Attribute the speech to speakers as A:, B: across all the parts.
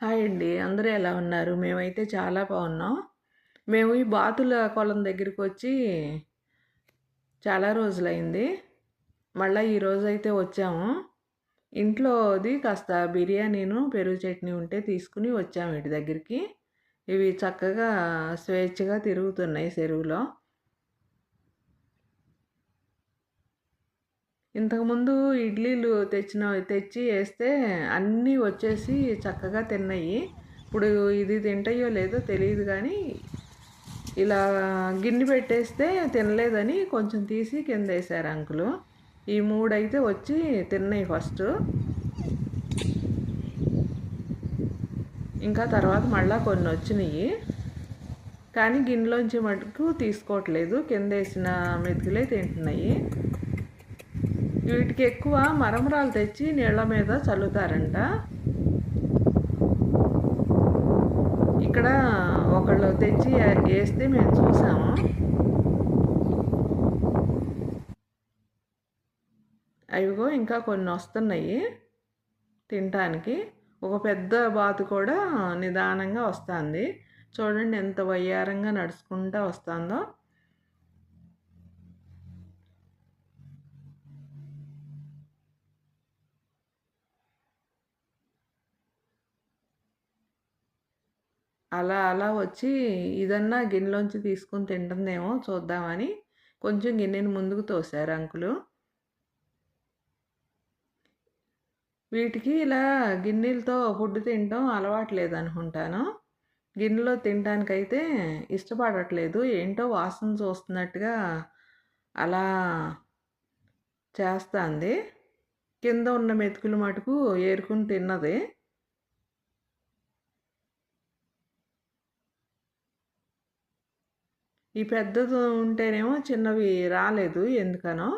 A: Hi అండి. అందరూ ఎలా ఉన్నారు? మేమైతే చాలా బాగున్నాం. మేము ఈ బాతుల కొలం దగ్గరికి వచ్చి చాలా రోజులైంది. మళ్ళీ ఈరోజు అయితే వచ్చాము. ఇంట్లోది కాస్త బిర్యానీను పెరుగు చట్నీ ఉంటే తీసుకుని వచ్చాము వీటి దగ్గరికి. ఇవి చక్కగా స్వేచ్ఛగా తిరుగుతున్నాయి చెరువులో. ఇంతకుముందు ఇడ్లీలు తెచ్చిన తెచ్చి వేస్తే అన్నీ వచ్చేసి చక్కగా తిన్నాయి. ఇప్పుడు ఇది తింటాయో లేదో తెలియదు కానీ ఇలా గిన్నె పెట్టేస్తే తినలేదని కొంచెం తీసి కింద వేసారు అంకులు. ఈ మూడైతే వచ్చి తిన్నాయి ఫస్ట్. ఇంకా తర్వాత మళ్ళీ కొన్ని వచ్చినాయి. కానీ గిన్నెలోంచి మటుకు తీసుకోవట్లేదు. కింద వేసిన మెతుకులే తింటున్నాయి. వీటికి ఎక్కువ మరమరాలు తెచ్చి నీళ్ళ మీద చల్లుతారంట. ఇక్కడ ఒకళ్ళు తెచ్చి వేస్తే మేము చూసాము. అవిగో ఇంకా కొన్ని వస్తున్నాయి తినటానికి. ఒక పెద్ద బాతు కూడా నిదానంగా వస్తుంది. చూడండి ఎంత వయ్యారంగా నడుచుకుంటూ వస్తుందో. అలా అలా వచ్చి ఇదన్నా గిన్నెలోంచి తీసుకుని తింటుందేమో చూద్దామని కొంచెం గిన్నెని ముందుకు తోశారు అంకులు. వీటికి ఇలా గిన్నెలతో ఫుడ్ తినటం అలవాట్లేదు అనుకుంటాను. గిన్నెలో తినడానికైతే ఇష్టపడట్లేదు. ఏంటో వాసన చూస్తున్నట్టుగా అలా చేస్తుంది. కింద ఉన్న మెతుకులు మటుకు ఏరుకుని తిన్నది. ఈ పెద్దది ఉంటేనేమో చిన్నవి రాలేదు ఎందుకనో.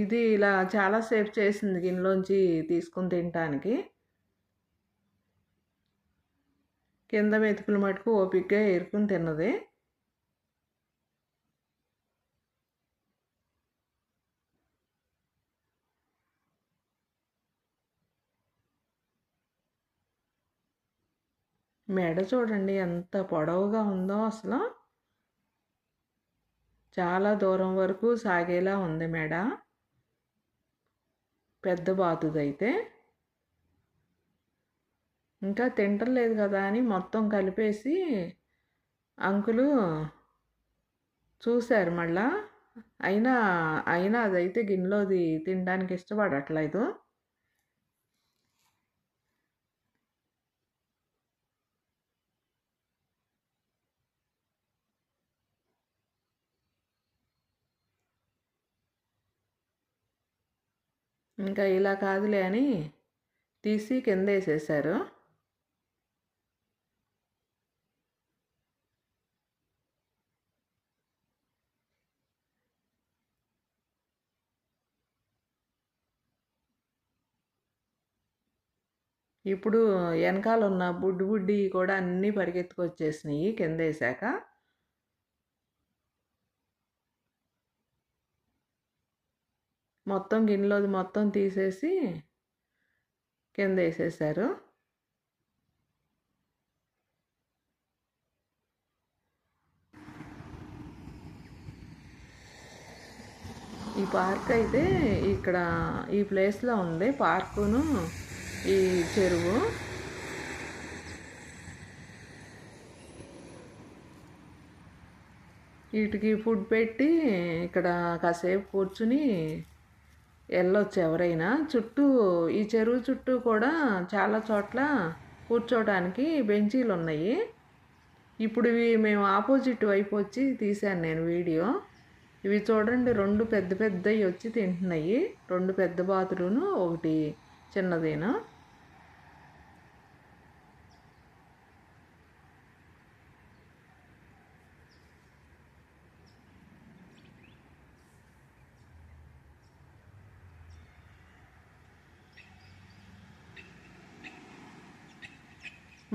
A: ఇది ఇలా చాలా సేఫ్ చేసింది గిన్నెలోంచి తీసుకుని తినటానికి. కింద మెతుకులు మటుకు ఓపిక్గా ఏరుకుని తిన్నది. మెడ చూడండి ఎంత పొడవుగా ఉందో అసలు. చాలా దూరం వరకు సాగేలా ఉంది మెడ. పెద్ద బాతుదైతే. ఇంకా తింటలేదు కదా అని మొత్తం కలిపేసి అంకులు చూశారు మళ్ళా. అయినా అయినా అదైతే గిన్నెలోది తినడానికి ఇష్టపడట్లేదు. ఇంకా ఇలా కాదులే అని తీసి కింద వేసేసారు ఇప్పుడు వెనకాల ఉన్న బుడ్డి బుడ్డి కూడా అన్నీ పరిగెత్తుకొచ్చేసినాయి కింద వేసాక మొత్తం గిన్నెలోది మొత్తం తీసేసి కింద వేసేసారు ఈ పార్క్ అయితే ఇక్కడ ఈ ప్లేస్లో ఉంది. పార్కును ఈ చెరువు. వీటికి ఫుడ్ పెట్టి ఇక్కడ కాసేపు కూర్చుని వెళ్ళొచ్చు ఎవరైనా. చుట్టూ ఈ చెరువు చుట్టూ కూడా చాలా చోట్ల కూర్చోడానికి బెంచీలు ఉన్నాయి. ఇప్పుడు ఇవి మేము ఆపోజిట్ వైపు వచ్చి తీశాను నేను వీడియో. ఇవి చూడండి రెండు పెద్ద పెద్దవి వచ్చి తింటున్నాయి. రెండు పెద్ద బాతులును ఒకటి చిన్నదేనా.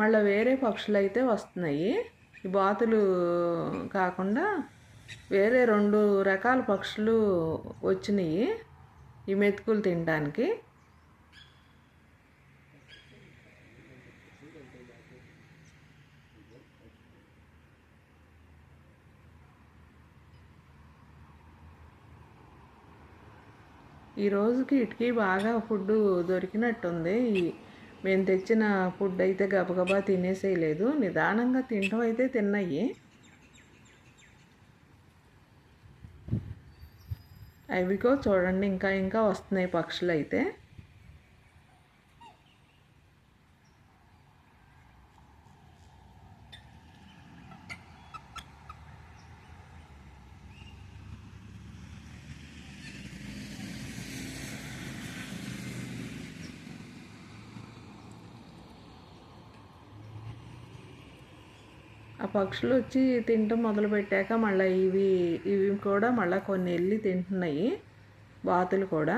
A: మళ్ళీ వేరే పక్షులు అయితే వస్తున్నాయి. ఈ బాతులు కాకుండా వేరే రెండు రకాల పక్షులు వచ్చినాయి ఈ మెతుకులు తినడానికి. ఈ రోజుకి ఇటుకి బాగా ఫుడ్ దొరికినట్టుంది. ఈ- మేము తెచ్చిన ఫుడ్ అయితే గబగబా తినేసేయలేదు. నిదానంగా తినటం అయితే తిన్నాయి అవిగో చూడండి ఇంకా ఇంకా వస్తున్నాయి పక్షులు అయితే పక్షులు వచ్చి తినటం మొదలుపెట్టాక మళ్ళీ ఇవి ఇవి కూడా మళ్ళీ కొన్ని వెళ్ళి తింటున్నాయి బాతులు కూడా.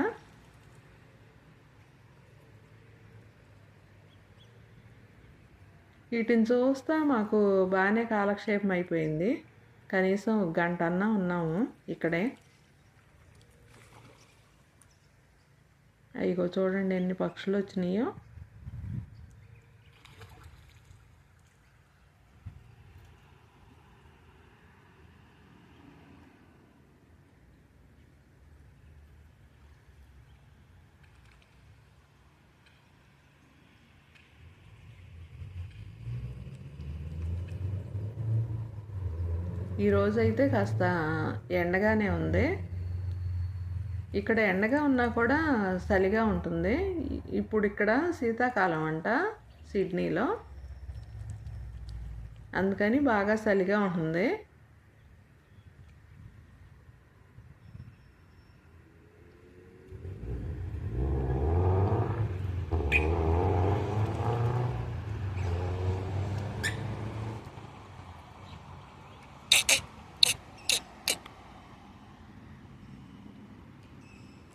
A: వీటిని చూస్తా మాకు బాగానే కాలక్షేపం అయిపోయింది. కనీసం గంట అన్నా ఉన్నాము ఇక్కడే. అయ్యో చూడండి ఎన్ని పక్షులు వచ్చినాయో. ఈరోజు అయితే కాస్త ఎండగానే ఉంది. ఇక్కడ ఎండగా ఉన్నా కూడా చలిగా ఉంటుంది. ఇప్పుడు ఇక్కడ శీతాకాలం అంట సిడ్నీలో. అందుకని బాగా చలిగా ఉంటుంది.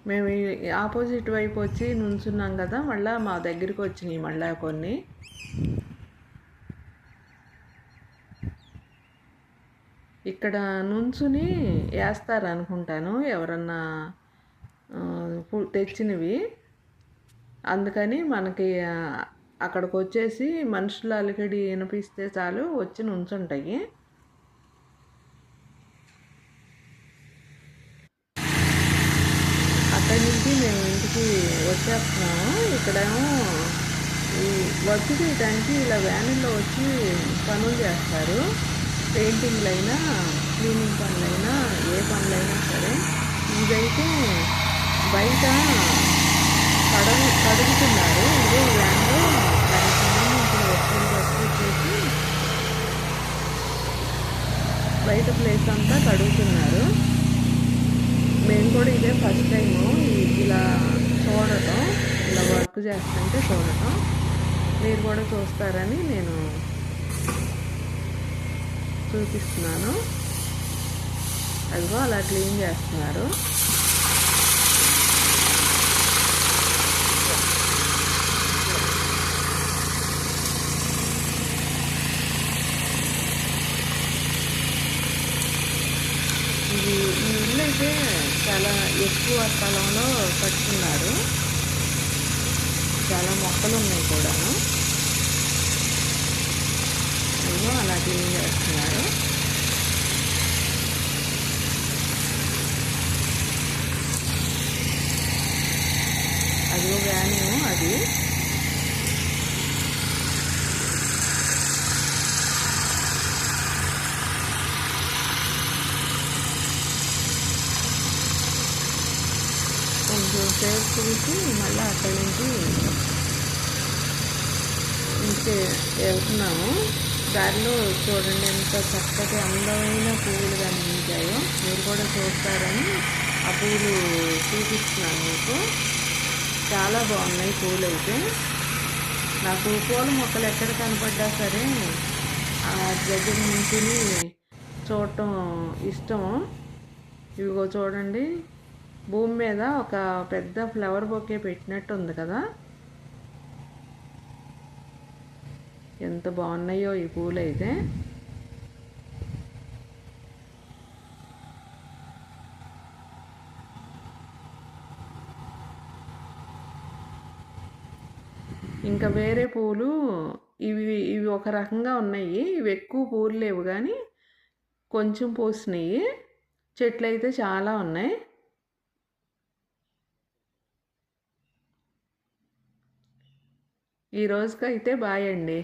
A: మేము ఆపోజిట్ వైపు వచ్చి నుంచున్నాం కదా మళ్ళీ మా దగ్గరికి వచ్చినాయి మళ్ళీ కొన్ని. ఇక్కడ నుంచుని వేస్తారు అనుకుంటాను ఎవరన్నా తెచ్చినవి. అందుకని మనకి అక్కడికి వచ్చేసి మనుషుల అలికిడి వినిపిస్తే చాలు వచ్చి నుంచుంటాయి అక్కడి నుంచి మేము ఇంటికి వచ్చేస్తున్నాము ఇక్కడేమో ఈ వర్క్ చేయడానికి ఇలా వ్యానుల్లో వచ్చి పనులు చేస్తారు. పెయింటింగ్లు అయినా క్లీనింగ్ పనులైనా ఏ పనులైనా సరే ఇదైతే బయట కడుగు కడుగుతున్నారు. ఇదే వ్యాన్లో దానికి సంబంధించిన వస్తువులు చేసి బయట ప్లేస్ అంతా కడుగుతున్నారు. మేము కూడా ఇదే ఫస్ట్ టైము ఇలా చూడటం ఇలా వర్క్ చేస్తుంటే చూడటం. మీరు కూడా చూస్తారని నేను చూపిస్తున్నాను. అదిగో అలా క్లీన్ చేస్తున్నారు. ఇది ఈ ఇల్లు అయితే చాలా ఎక్కువ స్థలంలో కట్టుకున్నారు. చాలా మొక్కలు ఉన్నాయి కూడాను. అదిగో అలా క్లీన్ చేస్తున్నారు. అది వ్యాన్ అది. కొంచెం మళ్ళీ అక్కడి నుంచి ఇంకే వెళ్తున్నాము. దారిలో చూడండి ఎంత చక్కటి అందమైన పువ్వులు కనిపించాయో మీరు కూడా చూస్తారని ఆ పువ్వులు చూపిస్తున్నాను మీకు. చాలా బాగున్నాయి పూలు అయితే నాకు పూల మొక్కలు ఎక్కడ కనపడ్డా సరే ఆ దగ్గర నుంచి చూడటం ఇష్టం. ఇవిగో చూడండి. భూమి మీద ఒక పెద్ద ఫ్లవర్ బొకే పెట్టినట్టు ఉంది కదా. ఎంత బాగున్నాయో ఈ పూలు అయితే ఇంకా వేరే పూలు ఇవి ఇవి ఒక రకంగా ఉన్నాయి. ఇవి ఎక్కువ పూలు లేవు కానీ కొంచెం పూసినాయి. చెట్లు అయితే చాలా ఉన్నాయి. ఈ రోజుకైతే బాయ్ అండి.